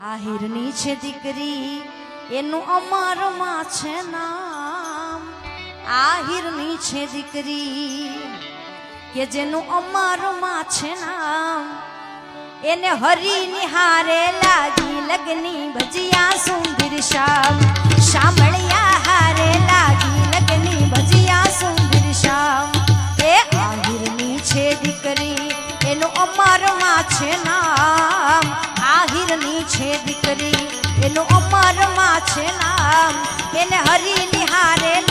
આહિરની છે દીકરી, એનું અમારમાં છે નામ. આહિરની છે દીકરી, કે જેનું અમારમાં છે નામ. એને હરી નિહારે લાગી લગની ભજીયા સુંદર શામ. શામળિયા છે નામ. એને હરી નિહારે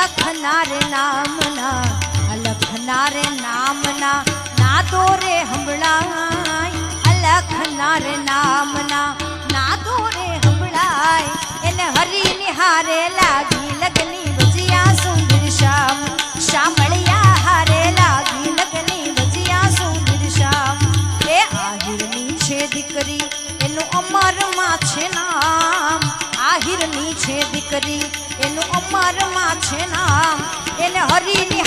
અલખના રે નામના અલખના રે નામના તો રે હંભળાય અલખના રે નામના તો રે હંભળાય, એને હરી નિહારે લાગી લગની એને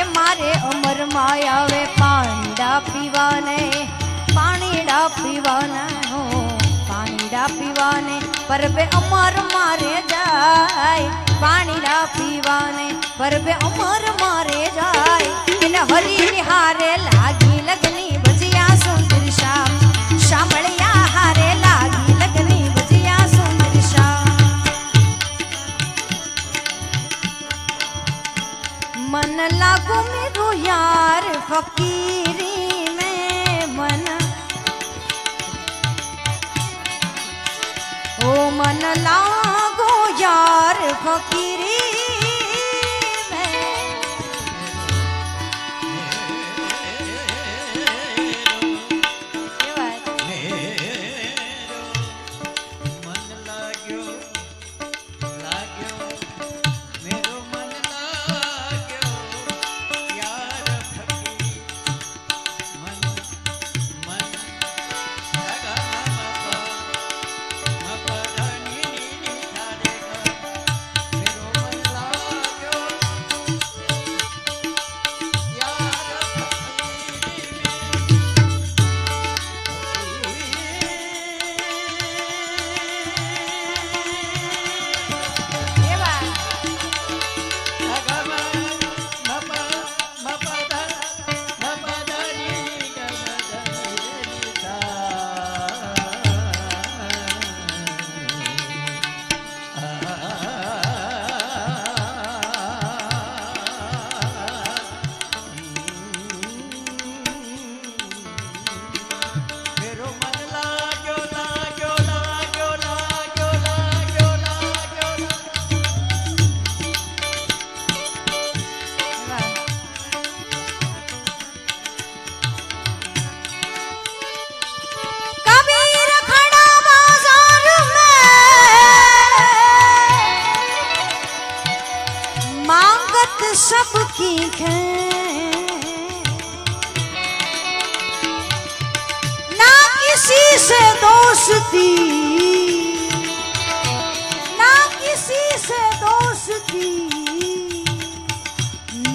એ મારે અમરમાં આવે. પાણીડા પીવાને પાણીડા પીવાના પાણીડા પીવાને પરબે અમર મારે જાય. પાણી ના પીવાને. પરબે અમર મારે જાય. એને હરી નિહારે લાગી લગની ભજિયા સુંદર શામ શામળિયા હારે લાગી લગની ભજિયા સુંદર શામ મન લાગુ મેરો યાર ફકીરી મે મન. ઓ મન લાગો યાર ફકીરી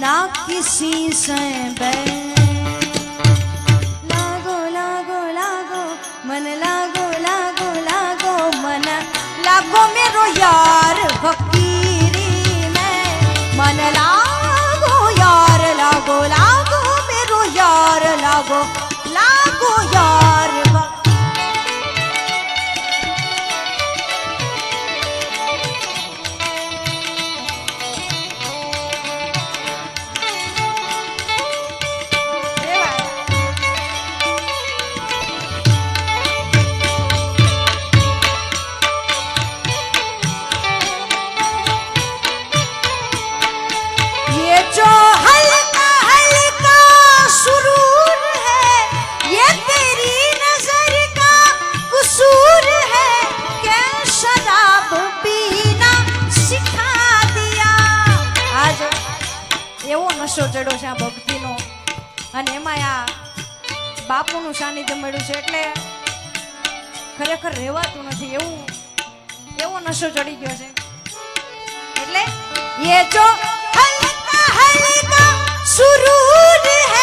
ना किसी से बैर। लागो लागो लागो, मन लागो लागो लागो, मन लागो मेरो यार फकीरी में। मन लागो, यार, लागो लागो, मेरो यार, लागो। છેડો છે આ ભક્તિનો. અને એમાં આ બાપુનું સાનિધ્ય મળ્યું છે એટલે ખરેખર રહેવાતું નથી. એવું, એવો નશો ચડી ગયો છે. એટલે એ જો હલકા હલકા સુરૂર હે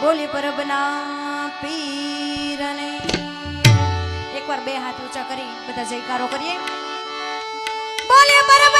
બોલી પરબના પીરને. એકવાર બે હાથ ઊંચા કરી બધા જયકારો કરીએ. બોલીએ પરબ